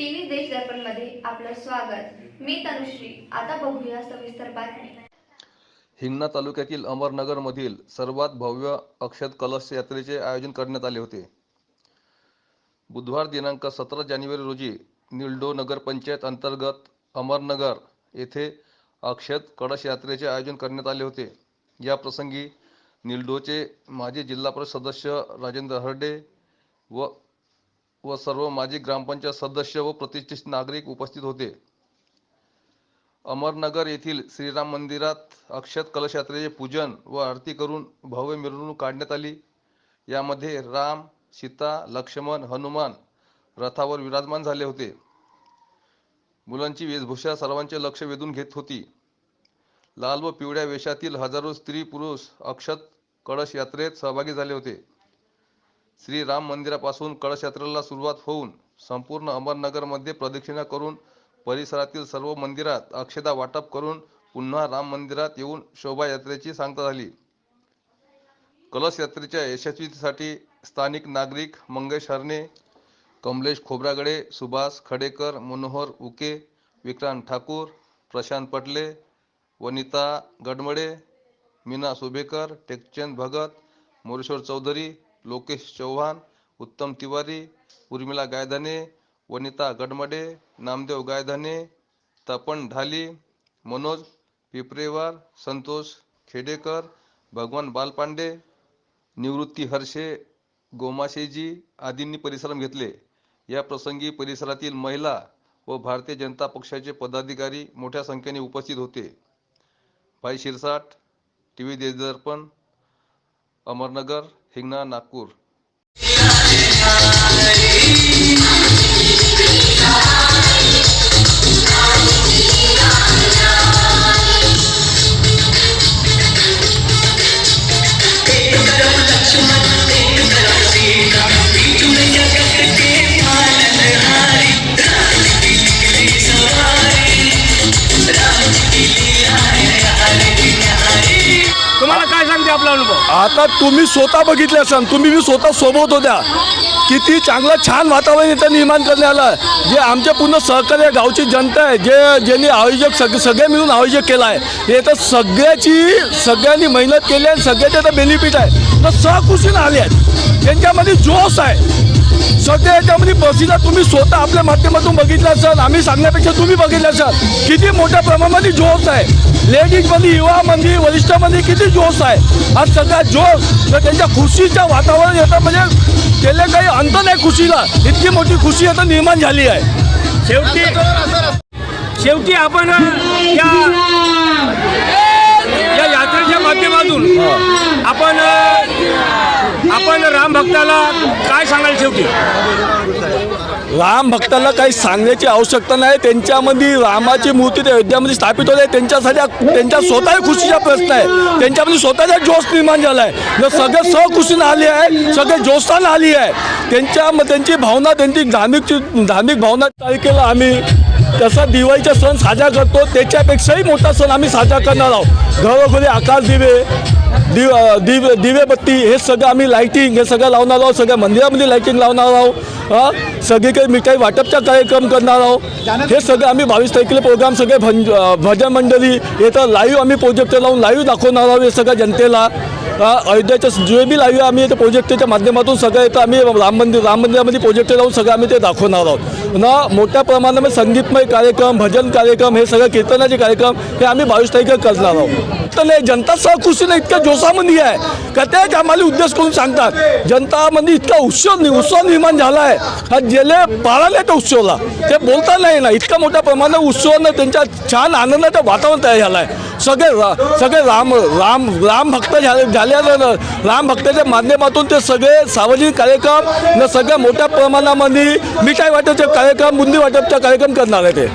News दर्पणमध्ये आपलं स्वागत. मी तनुश्री. आता बघूया सविस्तर बातमी हिंगणा तालुक्यातील अमरनगरमधील सर्वात भव्य अक्षत कलश यात्रेचे आयोजन करण्यात आले होते. बुधवार दिनांक सतरा जानेवारी रोजी निल्डो नगरपंचायत अंतर्गत अमरनगर येथे अक्षत कळश यात्रेचे आयोजन करण्यात आले होते. या प्रसंगी निल्डोचे माजी जिल्हा परिषद सदस्य राजेंद्र हरडे व व सर्व माजी ग्रामपंचायत सदस्य व प्रतिष्ठित नागरिक उपस्थित होते. अमरनगर येथील श्रीराम मंदिरात अक्षत कलशयात्रेचे पूजन व आरती करून भव्य मिरवणूक काढण्यात आली. यामध्ये राम सीता लक्ष्मण हनुमान रथावर विराजमान झाले होते. मुलांची वेशभूषा सर्वांचे लक्ष वेधून घेत होती. लाल व पिवळ्या वेशातील हजारो स्त्री पुरुष अक्षत कळश यात्रेत सहभागी झाले होते. श्री राम मंदिरापासून कळश यात्रेला सुरुवात होऊन संपूर्ण अमरनगरमध्ये प्रदक्षिणा करून परिसरातील सर्व मंदिरात अक्षता वाटप करून पुन्हा राम मंदिरात येऊन शोभायात्रेची सांगता झाली. कलश यात्रेच्या यशस्वीसाठी स्थानिक नागरिक मंगेश हरणे कमलेश खोब्रागडे सुभाष खडेकर मनोहर उके विक्रांत ठाकूर प्रशांत पटले वनिता गडमडे मीना सुभेकर टेकचंद भगत मोरेश्वर चौधरी लोकेश चव्हाण उत्तम तिवारी उर्मिला गायधने वनिता गडमडे नामदेव गायधने तपन ढाली मनोज पिपरेवार संतोष खेडेकर भगवान बालपांडे निवृत्ती हर्षे गोमाशेजी आदींनी परिश्रम घेतले. या प्रसंगी परिसरातील महिला व भारतीय जनता पक्षाचे पदाधिकारी मोठ्या संख्येने उपस्थित होते. भाई शिरसाट टी व्ही देशदर्पण अमरनगर हिंगणा नागपूर आपला अनुभव आता तुम्ही स्वतः बघितले असाल तुम्ही मी स्वतः सोबत होत्या. किती चांगलं छान वातावरण इथं निर्माण करण्यात आलं जे आमच्या पूर्ण सहकार्य गावची जनता आहे जे ज्यांनी आयोजक सग सगळे मिळून आयोजक केला आहे हे तर सगळ्याची सगळ्यांनी मेहनत केली आहे सगळ्याचे तर बेनिफिट आहे. तर सहकुशीनं आले आहेत. त्यांच्यामध्ये जोश आहे. सध्या याच्यामध्ये बसीला तुम्ही स्वतः आपल्या माध्यमातून बघितलं असाल आम्ही सांगण्यापेक्षा तुम्ही बघितलं असाल किती मोठ्या प्रमाणामध्ये जोश आहे. लेडीजमध्ये युवामध्ये वरिष्ठामध्ये किती जोश आहे. हा सगळा जोश तर त्यांच्या खुशीच्या वातावरण येतं म्हणजे त्याला काही अंत नाही खुशीला. इतकी मोठी खुशी आता निर्माण झाली आहे. शेवटी शेवटी आपण या यात्रेच्या माध्यमातून आपण राम भक्ताला काय सांगाल शेवटी? राम भक्तांना काही सांगण्याची आवश्यकता नाही. त्यांच्यामध्ये रामाची मूर्ती त्या अयोध्यामध्ये स्थापित होते. त्यांच्यासाठी त्यांच्या स्वतः खुशीचा प्रश्न आहे. त्यांच्यामध्ये स्वतःचा जोश निर्माण झाला आहे न सगळे सहखुशीनं आली आहे सगळे जोशानं आली आहे. त्यांच्या त्यांची भावना त्यांची धार्मिक धार्मिक भावना तारखेला आम्ही तसा दिवाळीचा सण साजरा करतो त्याच्यापेक्षाही मोठा सण आम्ही साजरा करणार आहोत. घरोघरी आकाश दिवे दिव दिव दिवेबत्ती हे सगळं आम्ही लाईटिंग हे सगळं लावणार आहोत सगळ्या मंदिरामध्ये लाईटिंग लावणार आहोत. हां? सगळीकडे मिठाई वाटपचा कार्यक्रम करणार आहोत. हे सगळं आम्ही बावीस तारखेला प्रोग्राम सगळे भंज भजन मंडळी येतं लाईव्ह आम्ही प्रोजेक्टर लावून लाईव्ह दाखवणार आहोत हे सगळ्या जनतेला. अयोध्याच्या जे बी लाईव्ह आम्ही इथं प्रोजेक्टच्या माध्यमातून सगळं येतं आम्ही राम मंदिर राम मंदिरामध्ये प्रोजेक्टर लावून सगळं आम्ही ते दाखवणार आहोत. ना? मोठ्या प्रमाणामध्ये संगीतमय कार्यक्रम भजन कार्यक्रम हे सगळं कीर्तनाचे कार्यक्रम हे आम्ही बावीस तारखेला करणार आहोत. तर नाही जनता सहखुशीनं इतक्या जोशामध्ये आहे. का ते आम्हाला उद्देश करून सांगतात जनतामध्ये इतका उत्सव उत्सव निर्माण झाला आहे हा गेले पाळाले त्या उत्सवाला. ते बोलता नाही ना इतका मोठ्या प्रमाणात उत्सवानं त्यांच्या छान आनंदाचं वातावरण तयार झालं आहे सगळे रा सगळे राम राम राम भक्त झाले झाल्यानं राम भक्ताच्या माध्यमातून ते सगळे सार्वजनिक कार्यक्रम न सगळ्या मोठ्या प्रमाणामध्ये मिठाई वाटपचे कार्यक्रम बुंदी वाटपचा कार्यक्रम करणार आहे ते.